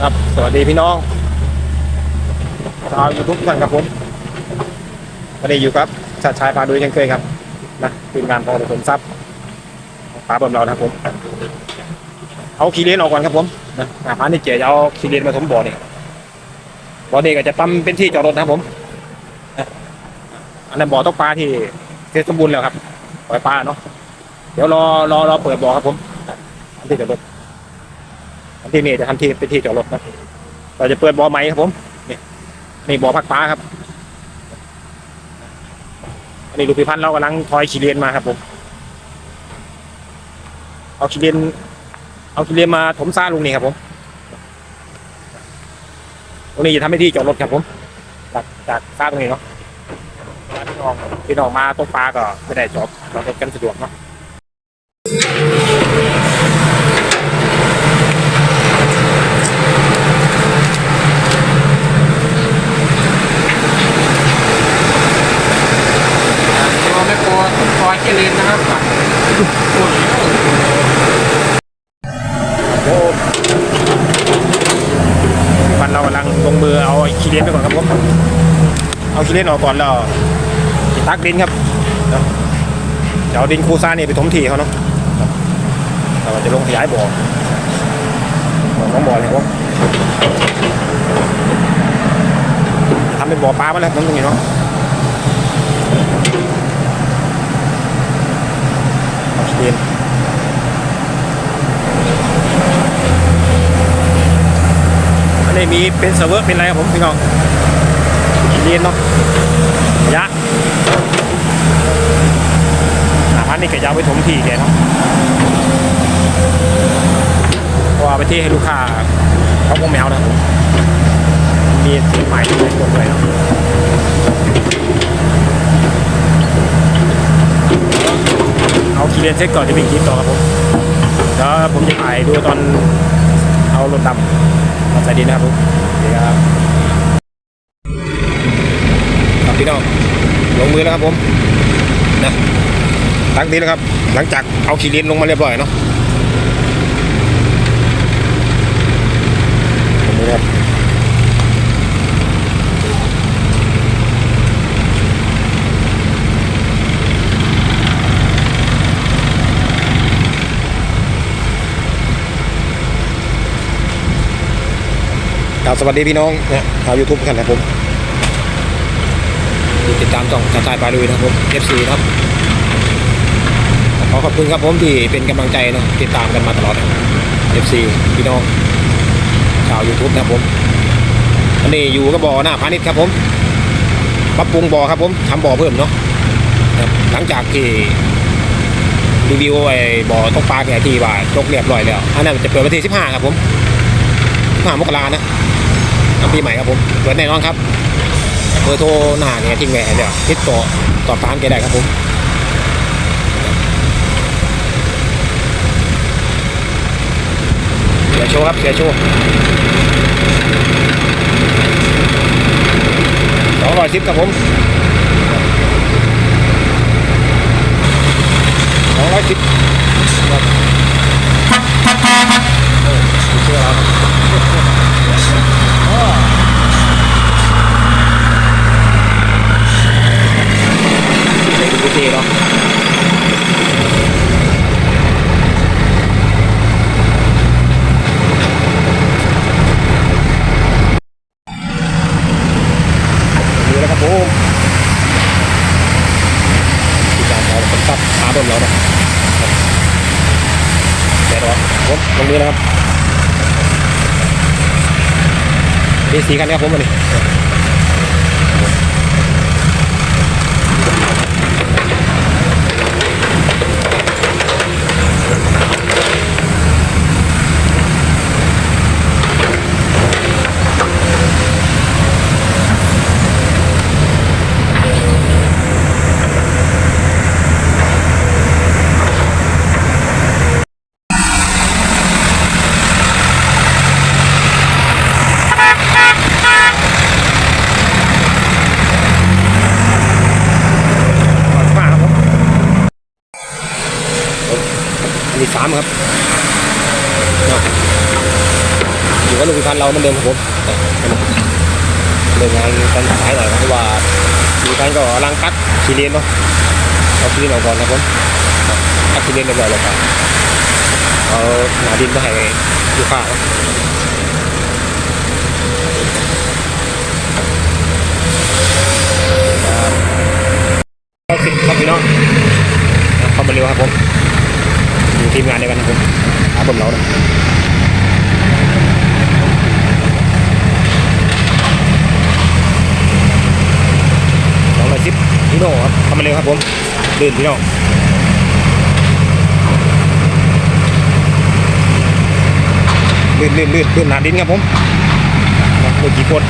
ครับ สวัสดีพี่น้อง ชาวยูทูบทุกท่านครับผมวันนี้อยู่ครับชาติชายพาดุยเช่นเคยครับ นะทีมงานพอผลทรัพย์ป้าเบิ่มเรานะครับผม เอาขี้เลนออกก่อนครับผม นะอาหารที่เจ๋จะเอาขี้เลนมาถมบ่อนี่บ่อนี่ก็จะปั๊มเป็นที่จอดรถนะครับผม อันนั้นบ่อตกปลาที่เสร็จสมบูรณ์แล้วครับ ปล่อยปลาเนาะ เดี๋ยวรอรอรอเปิดบ่อครับผมที่จอดรถ อันที่นี่จะทำที่เป็นที่จอดรถนะเราจะเปิดบ่อใหม่ครับผมนี่นี่บ่อพักปลาครับอันนี้ลูกพิพันธ์เรากำลังทอยขี้เลนมาครับผมเอาขี้เลนเอาขี้เลนมาถมซ่าลุงนี่ครับผมตรงนี้จะทำให้ที่จอดรถครับผมจากจากซ่าตรงนี้เนาะพี่น้องพี่น้องมาตกปลาก็ไม่ได้จอดจอดรถกันสะดวกเนาะ เราไม่กลัว คอยเจริญนะครับวันเรากำลังลงมือเอาขี้เลนไปก่อนครับผมเอาขี้เลนออกก่อนแล้วตักดินครับเนาะจะเอาดินคูซ่านี่ไปถมที่เขาเนาะเราจะลงขยายบ่อบ่อสองบ่อเลยครับทำเป็นบ่อปลาไปแล้วครับผมตรงนี้เนาะ เอาขี้เลนอันนี้มีเป็นเซิร์ฟเวอร์เป็นอะไรครับผมพี่น้องเรียนเนาะยะอาพันนี่ก็ยาวไปถมที่แกเนาะพราะว่าไปที่ให้ลูกค้าเขาคงไม่เอานะครับผมมีสีใหม่ในตัวด้วยเนาะ เอาคีเรียนเซ็ตก่อนจะมีคลิปต่อครับผมแล้วผมจะถ่ายดูตอนเอารถดำมาใส่ดินนะครับผมดีครับครับพี่น้องลงมือแล้วครับผมนะตั้งดินแล้วครับ หลังจากเอาขี้ดินลงมาเรียบร้อยเนาะลงมือครับ ครับสวัสดีพี่น้องนะชาวยูทูบกันนะผมติดตามช่องชาชายปลาดุยนะครับผม FC นะครับขอขอบคุณครับผมที่เป็นกำลังใจเนาะติดตามกันมาตลอด FC พี่น้องชาว YouTube นะครับผมอันนี้อยู่กับบ่อหน้าพาณิชย์ครับผมปรับปรุงบ่อครับผมทำบ่อเพิ่มเนาะหลังจากที่รีวิวไอ้บ่อตกปลาแก่ทีว่าตกเรียบร้อยแล้วอันนั้นจะเปิดวันที่15 ครับผม15มกรานะ อันปีใหม่ครับผมเปิดแน่นอนครับเบอร์โทรหน้าเนี่ยทิ้งไว้เดี๋ยวติดต่อต่อตามแกได้ครับผมเสียโชว์ครับเสียโชว์สองร้อยสิบครับผมสองร้อยสิบครับ โอ้เชื่อเราเด็กดูดีเนาะครับผมที่การเอาคนตับขาบนแล้วนะแดดร้อนผมลงมือแล้วครับมีสีคันครับผมวันนี้ฟ้าครับผม อันนี้สามครับเนาะก็ลูกพันเราเหมือนเดิมครับผมเรื่องงานกันสายหน่อยครับเพราะว่ามีพันก็ลังคัดขีเรียนเนาะเอาขีเรียนออกก่อนครับผมคัดขีเรียนเรียบร้อยแล้วครับเอาหนาดินมาให้ลูกค้าเนาะครับสิบครับพี่น้องเข้ามาเร็วครับผม ทีมงานเดียวกันครับผมหาผมเรานะสองร้อยสิบพี่โน่ครับทำมาเร็วครับผมลื่นพี่โน่ลื่นลื่นลื่นลื่นหนาดินครับผมครับเมื่อกี้คน